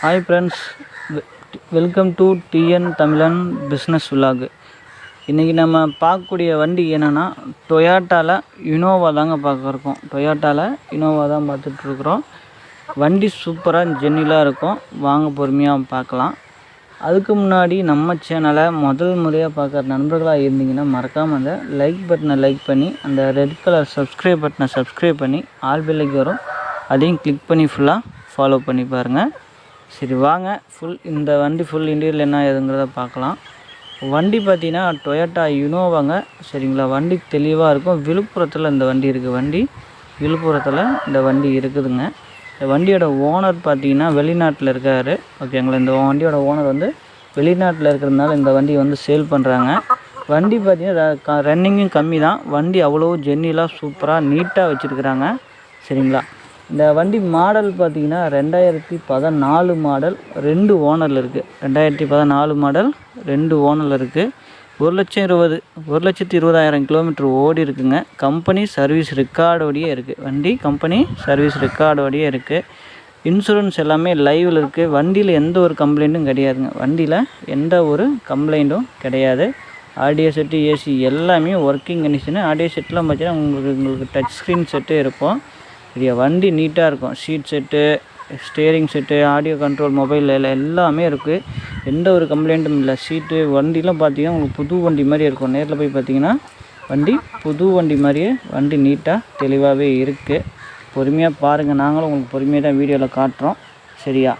Hi friends welcome to TN Tamilan business vlog இன்றைக்கி நம்ம பார்க்கக்கூடிய வண்டி என்னென்னா டொயாட்டாவில் இனோவா தாங்க பார்க்குறோம் டொயாட்டாவில் இனோவா தான் பார்த்துட்ருக்குறோம் வண்டி சூப்பராக ஜென்னிலாக இருக்கும். வாங்க பொறுமையாக பார்க்கலாம். அதுக்கு முன்னாடி நம்ம சேனலை முதல் முறையாக பார்க்குற நண்பர்களாக இருந்தீங்கன்னா மறக்காமல் அந்த லைக் பட்டனை லைக் பண்ணி அந்த ரெட் கலர் சப்ஸ்கிரைப் பட்டனை சப்ஸ்கிரைப் பண்ணி ஆல் பில்லைக்கு வரும். அதையும் கிளிக் பண்ணி ஃபுல்லாக ஃபாலோ பண்ணி பாருங்கள் சரி வாங்க. ஃபுல் இந்த வண்டி ஃபுல் இன்டீரியல் என்ன ஏதுங்கிறத பார்க்கலாம். வண்டி பார்த்தீங்கன்னா டொயோட்டா யுனோவாங்க சரிங்களா? வண்டி தெளிவாக இருக்கும். விழுப்புரத்தில் இந்த வண்டி இருக்குது வண்டி விழுப்புரத்தில் இந்த வண்டி இருக்குதுங்க. இந்த வண்டியோட ஓனர் பார்த்தீங்கன்னா வெளிநாட்டில் இருக்கார். ஓகேங்களா இந்த வண்டியோட ஓனர் வந்து வெளிநாட்டில் இருக்கிறதுனால இந்த வண்டி வந்து சேல் பண்ணுறாங்க வண்டி பார்த்தீங்கன்னா ரன்னிங்கும் கம்மி தான் வண்டி அவ்வளோ ஜென்னிலாம் சூப்பராக நீட்டாக வச்சுருக்குறாங்க. சரிங்களா? இந்த வண்டி மாடல் பார்த்தீங்கன்னா ரெண்டாயிரத்தி பதினாலு மாடல் ரெண்டு ஓனரில் இருக்குது ரெண்டாயிரத்தி பதினாலு மாடல் ரெண்டு ஓனரில் இருக்குது ஒரு லட்சம் இருபது ஒரு லட்சத்தி இருபதாயிரம் கிலோமீட்டர் ஓடி இருக்குங்க. கம்பெனி சர்வீஸ் ரெக்கார்டோடையே இருக்குது வண்டி கம்பெனி சர்வீஸ் ரெக்கார்டோடையே இருக்குது இன்சூரன்ஸ் எல்லாமே லைவில் இருக்குது வண்டியில் எந்த ஒரு கம்ப்ளைண்ட்டும் கிடையாதுங்க. வண்டியில் எந்த ஒரு கம்ப்ளைண்ட்டும் கிடையாது. ஆடியோ செட்டு ஏசி எல்லாமே ஒர்க்கிங் கண்டிஷனு ஆடியோ செட்டெலாம் பார்த்தீங்கன்னா உங்களுக்கு உங்களுக்கு டச் ஸ்க்ரீன் செட்டு இருக்கும். சரியா வண்டி நீட்டாக இருக்கும். Seat set steering set audio control mobile எல்லாமே இருக்குது எந்த ஒரு கம்ப்ளைண்ட்டும் இல்லை. சீட்டு வண்டிலாம் பார்த்தீங்கன்னா உங்களுக்கு புது வண்டி மாதிரி இருக்கும். நேரில் போய் பார்த்தீங்கன்னா வண்டி புது வண்டி மாதிரியே வண்டி நீட்டாக தெளிவாகவே இருக்குது பொறுமையாக பாருங்கள் நாங்களும் உங்களுக்கு பொறுமையாக தான் வீடியோவில் காட்டுறோம். சரியா?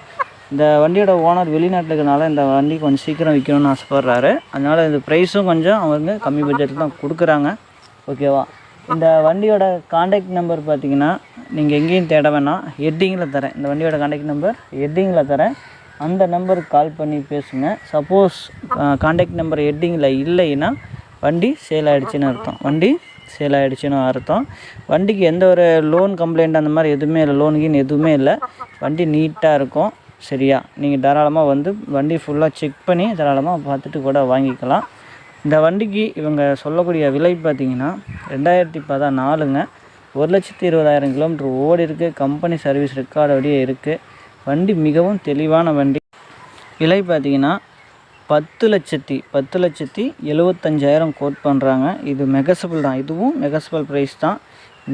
இந்த வண்டியோட ஓனர் வெளிநாட்டில் இருக்கிறனால இந்த வண்டி கொஞ்சம் சீக்கிரம் விற்கணும்னு ஆசைப்பட்றாரு. அதனால் இந்த ப்ரைஸும் கொஞ்சம் அவங்க கம்மி பட்ஜெட்டில் தான் கொடுக்குறாங்க. ஓகேவா இந்த வண்டியோட காண்டாக்ட் நம்பர் பார்த்தீங்கன்னா நீங்கள் எங்கேயும் தேட வேணாம். ஹெட்டிங்கில் தரேன். இந்த வண்டியோட காண்டாக்ட் நம்பர் ஹெட்டிங்கில் தரேன். அந்த நம்பருக்கு கால் பண்ணி பேசுங்க. சப்போஸ் காண்டாக்ட் நம்பர் ஹெட்டிங்கில் இல்லைன்னா வண்டி சேல் ஆகிடுச்சின்னு அர்த்தம். வண்டி சேல் ஆகிடுச்சின்னு அர்த்தம். வண்டிக்கு எந்த ஒரு லோன் கம்ப்ளைண்ட் அந்த மாதிரி எதுவுமே இல்லை. லோன் கீன் எதுவுமே இல்லை. வண்டி நீட்டாக இருக்கும். சரியா? நீங்கள் தாராளமாக வந்து வண்டி ஃபுல்லாக செக் பண்ணி தாராளமாக பார்த்துட்டு கூட வாங்கிக்கலாம். இந்த வண்டிக்கு இவங்க சொல்லக்கூடிய விலை பார்த்தீங்கன்னா ரெண்டாயிரத்தி பதினாலுங்க. ஒரு லட்சத்தி இருபதாயிரம் கிலோமீட்டர் ஓடி இருக்குது கம்பெனி சர்வீஸ் ரெக்கார்டோடையே இருக்குது வண்டி மிகவும் தெளிவான வண்டி. விலை பார்த்தீங்கன்னா பத்து லட்சத்தி பத்து லட்சத்தி எழுவத்தஞ்சாயிரம் கோட் பண்ணுறாங்க இது மெகசபிள் தான். இதுவும் மெகசபிள் ப்ரைஸ் தான்.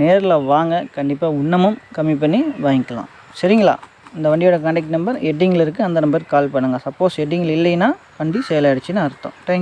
நேரில் வாங்க. கண்டிப்பாக இன்னமும் கம்மி பண்ணி வாங்கிக்கலாம். சரிங்களா? இந்த வண்டியோட கான்டாக்ட் நம்பர் ஹெட்டிங்கில் இருக்குது அந்த நம்பருக்கு கால் பண்ணுங்கள் சப்போஸ் ஹெட்டிங்கில் இல்லைன்னா வண்டி சேல் ஆகிடுச்சின்னு அர்த்தம். தேங்க்யூ